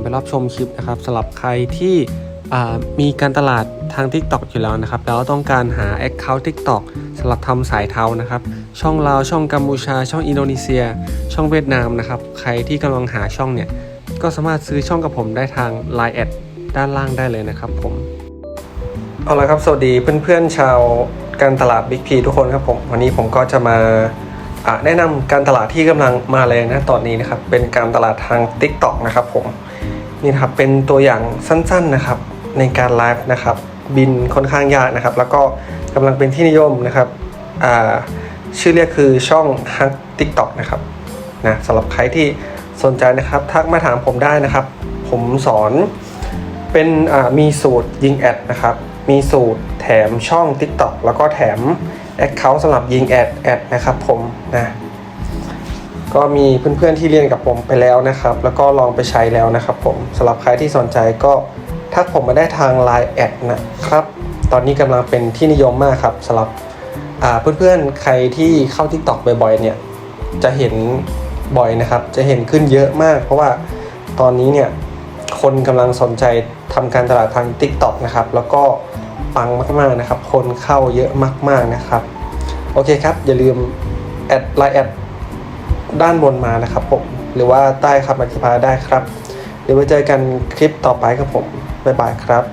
ไปรับชมคลิปนะครับสำหรับใครที่มีการตลาดทาง TikTok อยู่แล้วนะครับ แล้วต้องการหา Account TikTok สำหรับทำสายเทานะครับ ช่องลาวช่องกัมพูชา ช่องอินโดนีเซีย ช่องเวียดนามนะครับ ใครที่กำลังหาช่องเนี่ย ก็สามารถซื้อช่องกับผมได้ทาง Line แอดด้านล่างได้เลยนะครับผม เอาละครับ สวัสดีเพื่อนๆชาวการตลาด Big P ทุกคนครับผม วันนี้ผมก็จะมา แนะนำการตลาดที่กำลังมาแรงนะตอนนี้นะครับ เป็นการตลาดทาง TikTok นะครับผมนี่ครับเป็นตัวอย่างสั้นๆนะครับ ในการไลฟ์นะครับ บินค่อนข้างยากนะครับ แล้วก็กำลังเป็นที่นิยมนะครับชื่อเรียกคือช่อง Hack TikTok นะครับนะสำหรับใครที่สนใจนะครับ ทักมาถามผมได้นะครับ ผมสอนเป็นมีสูตรยิงแอดนะครับ มีสูตรแถมช่อง TikTok แล้วก็แถม Account สำหรับยิงแอดแอดนะครับผมนะก็มีเพื่อนๆที่เรียนกับผมไปแล้วนะครับ แล้วก็ลองไปใช้แล้วนะครับผมสำหรับใครที่สนใจก็ทักผมมาได้ทาง Line แอดนะครับ ตอนนี้กำลังเป็นที่นิยมมากครับสำหรับอ่าเพื่อนๆใครที่เข้า TikTok บ่อยๆเนี่ยจะเห็นบ่อยนะครับ จะเห็นขึ้นเยอะมาก เพราะว่าตอนนี้เนี่ยคนกำลังสนใจทำการตลาดทาง TikTok นะครับ แล้วก็ ปังมากๆนะครับ คนเข้าเยอะมาก ๆนะครับ โอเคครับ อย่าลืมแอดไลน์แอดด้านบนมานะครับผม หรือว่าใต้คำอธิบายได้ครับ เดี๋ยวไว้เจอกันคลิปต่อไปครับผม บ๊ายบายครับ